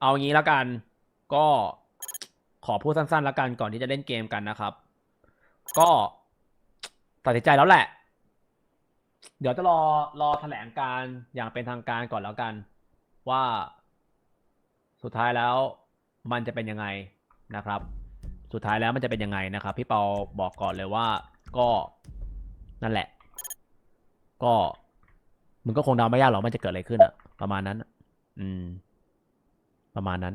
เอางี้แล้วกันก็ขอพูดสั้นๆแล้วกันก่อนที่จะเล่นเกมกันนะครับ ก็ตัดสินใจแล้วแหละ เดี๋ยวจะรอรอแถลงการอย่างเป็นทางการก่อนแล้วกัน ว่าสุดท้ายแล้วมันจะเป็นยังไงนะครับ สุดท้ายแล้วมันจะเป็นยังไงนะครับ พี่เปาบอกก่อนเลยว่า ก็นั่นแหละ ก็มึงก็คงเดาไม่ยากหรอกมันจะเกิดอะไรขึ้นอะประมาณนั้น อืม ประมาณนั้น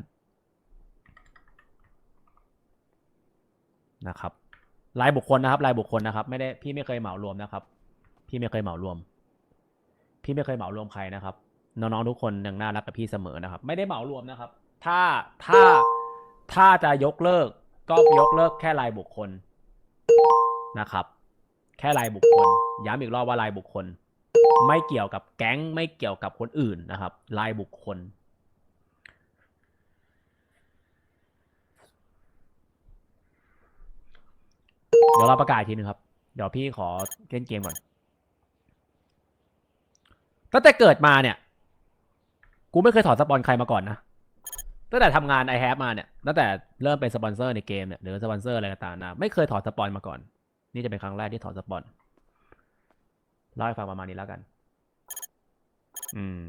นะครับรายบุคคลนะครับรายบุคคลนะครับ ไม่ได้พี่ไม่เคยเหมารวมนะครับ พี่ไม่เคยเหมารวม พี่ไม่เคยเหมารวมใครนะครับ น้องๆทุกคนยังน่ารักกับพี่เสมอนะครับ ไม่ได้เหมารวมนะครับ ถ้าถ้าถ้าจะยกเลิก ก็ยกเลิกแค่รายบุคคลนะครับ แค่รายบุคคล ย้ำอีกรอบว่ารายบุคคล ไม่เกี่ยวกับแก๊งไม่เกี่ยวกับคนอื่นนะครับรายบุคคล เดี๋ยวเราประกาศอีกทีหนึงครับ เดี๋ยวพี่ขอเล่นเกมก่อน ตั้งแต่เกิดมาเนี่ย กูไม่เคยถอนสปอนใครมาก่อนนะ ตั้งแต่ทำงาน i h a v e มาเนี่ย ตั้งแต่เริ่มเป็นสปอนเซอร์ในเกมเนี่ย หรือสปอนเซอร์อะไรต่างๆนะ ไม่เคยถอนสปอนมาก่อน นี่จะเป็นครั้งแรกที่ถอนสปอน เล่าให้ฟังประมาณนี้แล้วกัน อืม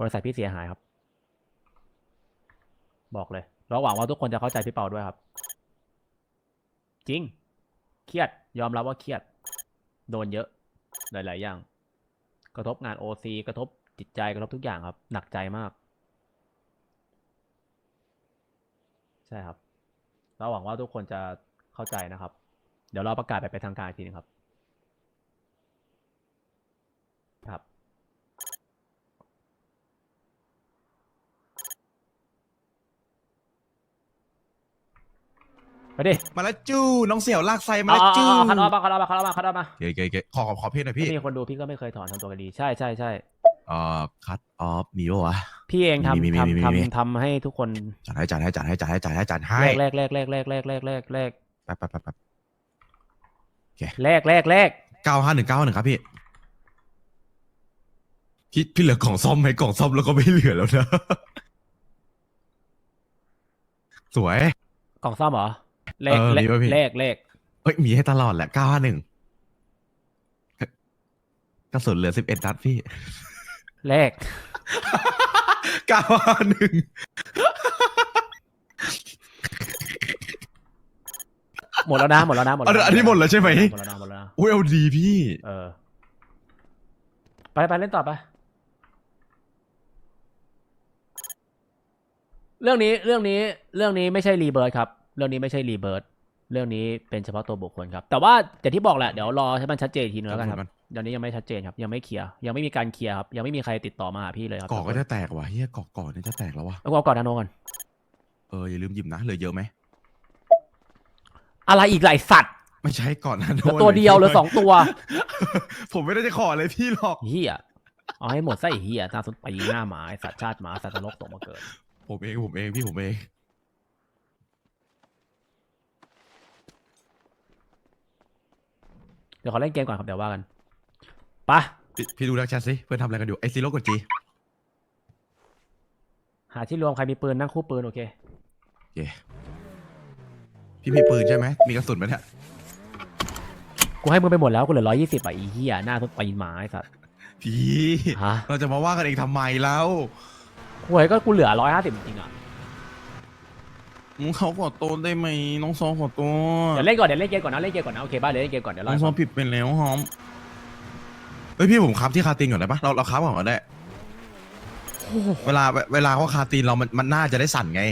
บริษัทพี่เสียหายครับ บอกเลยแล้วหวังว่าทุกคนจะเข้าใจพี่เปาด้วยครับ จริง เครียด ยอมรับว่าเครียด โดนเยอะ หลาย ๆ อย่าง กระทบงานโอซีกระทบจิตใจกระทบทุกอย่างครับ หนักใจมาก ใช่ครับเราหวังว่าทุกคนจะเข้าใจนะครับ เดี๋ยวเราประกาศไปเป็นทางการทีนึงครับ ไปดิมาแล้วจู้น้องเสี่ยวลากไซมาเอาแล้วเอาจู้เอาคัดออฟมาคัดออฟมาคัดออฟมาคัดออฟมาเก๋เก๋เก๋ขอขอขอเพลงหน่อยพี่พี่มีคนดูพี่ก็ไม่เคยถอนทำตัวกันดีใช่ใช่ใช่เอ่อคัตออฟมีปะวะพี่เองมีมีมีทำมีมีทำมีทำทำให้ทุกคนจัดให้จัดให้จัดให้จัดให้จัดให้จัดให้แลกแลกแลกแลกแลกแลกแลกแลกแลกแป๊บแป๊บแป๊บแป๊บแลกแลกแลกเก้าห้าหนึ่งเก้าหนึ่งครับพี่พี่พี่เหลือกล่องซ่อมไหมกล่องซ่อมแล้วก็ไม่เหลือแล้วนะสวยกล่องซ่อมเหรอ เลขเออเลมีขป่ะพี่ เลขเลขเอ้ยมีให้ตลอดแหละเก้าห้าหนึ่งกระสุนเหลือสิบเอ็ดนัดพี่เลขเก้าห้าหนึ่งหมดแล้วนะหมดแล้วนะหมดแล้วะอันนี้หมดแล้วใช่ไหมหมดแล้วนะหมดแล้วนะอุ้ยเอาดีพี่ เออ ไปไปเล่นต่อไป เรื่องนี้เรื่องนี้เรื่องนี้ไม่ใช่รีเบิร์ครับ เรื่องนี้ไม่ใช่รีเบิร์เรื่องนี้เป็นเฉพาะตัวบุคคลครับ แต่ว่าอย่างที่บอกแหละเดี๋ยวรอให้มันชัดเจนอีกทีนึงแล้วกันครับตอนนี้ยังไม่ชัดเจนครับ ยังไม่เคลียร์ยังไม่มีการเคลียร์ครับ ยังไม่มีใครติดต่อมาหาพี่เลยครับเกาะก็จะแตกว่ะเฮียเกาะเกาะเนี่ยจะแตกแล้ววะแล้วก็เอาก่อนนาโนก่อนเอออย่าลืมหยิบนะเหลือเยอะไหมอะไรอีกหลายสัตว์ ไม่ใช่ก่อนนะเหลือตัวเดียวเหลือสองตัว ผมไม่ได้จะขอเลยพี่หรอกเฮียเอาให้หมดไส้เฮียตาสุดปีหน้าหมาไอ้สัตว์ชาติหมาสัตว์นรกตกมาเกิดผมเองผมเองพี่ผมเอง ดี๋ยวขอเล่นเกมก่อนครับเดี๋ยวว่ากันไปะพี่พี่ดูดักแชทสิ เพื่อนทำอะไรกันอยู่ ไอซีโร่กดจีหาที่รวมใครมีปืนนั่งคู่ปืนโอเค โอเค พี่มีปืนใช่ไหม มีกระสุนไหมเนี่ย กูให้มึงไปหมดแล้วกูเหลือร้อยยี่สิบอะอีเหี้ยหน้าทุบปีนหมาไอ้สัตว์พี่ ฮะเราจะมาว่ากันเองทำไมแล้ว หวยก็กูเหลือร้อยห้าสิบจริงๆอะมึง เขาขอโทษได้ไหมน้องซอขอโทษเดี๋ยวเล่นก่อนเดี๋ยวเล่นเกมก่อนนะเล่นเกมก่อนนะโอเคบ้าเดี๋ยวเล่นเกมก่อนเดี๋ยวน้เล่าองให้ซอฟังผิดไปแล้วหอมเฮ้ยพี่ผมคับที่คาตีนก่อนได้ปะเราเราคับก่อนก็ได้เวลาเวลาเขาคาตีนเรามันมันน่าจะได้สั่นไง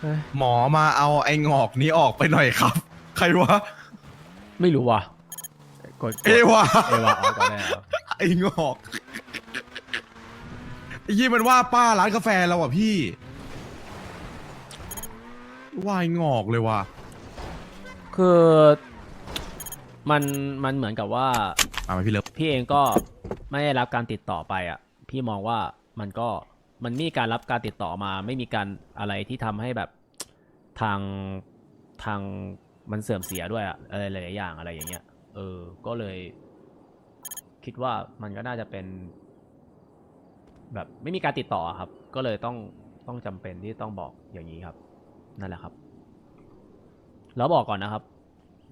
เอ้ยหมอมาเอาไอ้งอกนี้ออกไปหน่อยครับ ใครวะไม่รู้ว่ะกดกดเอวะเอวะอ๋อก็ได้เหรอไอ้งอกไอ้ยี่มันว่าป้าร้านกาแฟเราอะพี่ ว่าไอ้งอกเลยว่ะคือมันมันเหมือนกับว่า มาไหมพี่เลิฟพี่เองก็ไม่ได้รับการติดต่อไปอะ พี่มองว่ามันก็มันไม่มีการรับการติดต่อมา ไม่มีการอะไรที่ทำให้แบบทางทางมันเสื่อมเสียด้วยอะอะไรหลายๆอย่างอะไรอย่างเงี้ย เออ ก็เลย คิดว่ามันก็น่าจะเป็น แบบไม่มีการติดต่อครับ ก็เลยต้องต้องจำเป็นที่ต้องบอกอย่างนี้ครับ นั่นแหละครับแล้วบอกก่อนนะครับ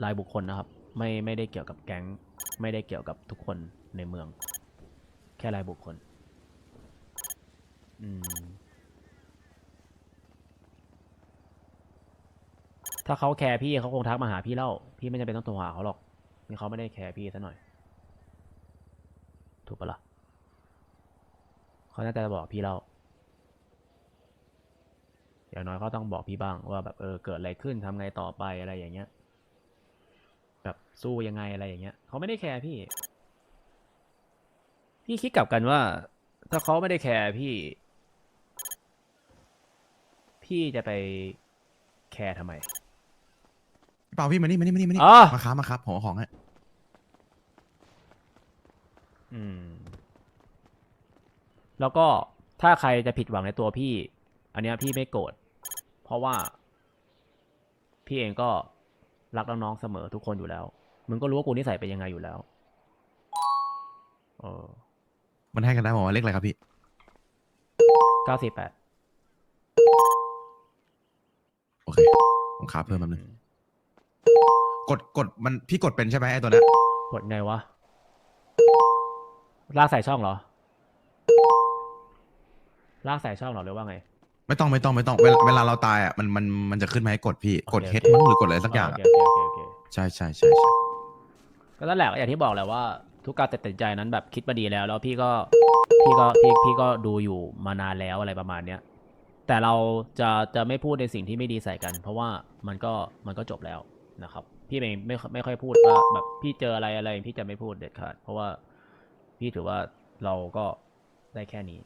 รายบุคคลนะครับ ไม่ไม่ได้เกี่ยวกับแก๊ง ไม่ได้เกี่ยวกับทุกคนในเมือง แค่รายบุคคล อืม ถ้าเขาแคร์พี่เขาคงทักมาหาพี่แล้วพี่ไม่จำเป็นต้องโทรหาเขาหรอกนี่เขาไม่ได้แคร์พี่ซะหน่อย ถูกปะล่ะเขาน่าจะบอกพี่แล้ว อย่างน้อยเขาต้องบอกพี่บ้างว่าแบบเออเกิดอะไรขึ้นทำไงต่อไปอะไรอย่างเงี้ย แบบสู้ยังไงอะไรอย่างเงี้ยเขาไม่ได้แคร์พี่ พี่คิดกลับกันว่า ถ้าเขาไม่ได้แคร์พี่ พี่จะไปแคร์ทำไมพี่เปาพี่มานี่มานี่มานี่มานี่อ๋อ มาค้ามาครับผมเอาของให้อืม แล้วก็ถ้าใครจะผิดหวังในตัวพี่ อันเนี้ยพี่ไม่โกรธ เพราะว่า พี่เองก็รักน้องๆเสมอทุกคนอยู่แล้ว มึงก็รู้ว่ากูนิสัยเป็นยังไงอยู่แล้ว เออมันให้กันได้บอกว่าเลขอะไรครับพี่เก้าสี่แปดโอเคผมค้าเพิ่มแป๊บนึงกดกดมันพี่กดเป็นใช่ไหมไอ้ตัวเนี้ยกดไงวะ ลากใส่ช่องเหรอ ลากใส่ช่องเหรอหรือว่าไง ไม่ต้องไม่ต้องไม่ต้องเวลาเวลาเราตายอะมันมันมันจะขึ้นมาให้กดพี่โอเคกดเฮดโอเค มั้งหรือกดอะไรสักอย่างโออะเคโอเคโอเคโอเคใช่ใช่ใช่ใช่ก็นั่นแหละอย่างที่บอกแหละว่า ทุกการตัดสินใจนั้นแบบคิดมาดีแล้ว แล้วพี่ก็พี่ก็พี่พี่ก็ดูอยู่มานานแล้วอะไรประมาณเนี้ยแต่เราจะจะไม่พูดในสิ่งที่ไม่ดีใส่กัน เพราะว่ามันก็มันก็จบแล้วนะครับ พี่เองไม่ไม่ค่อยพูดว่าแบบพี่เจออะไรอะไร พี่จะไม่พูดเด็ดขาดเพราะว่าพี่ถือว่าเราก็ได้แค่นี้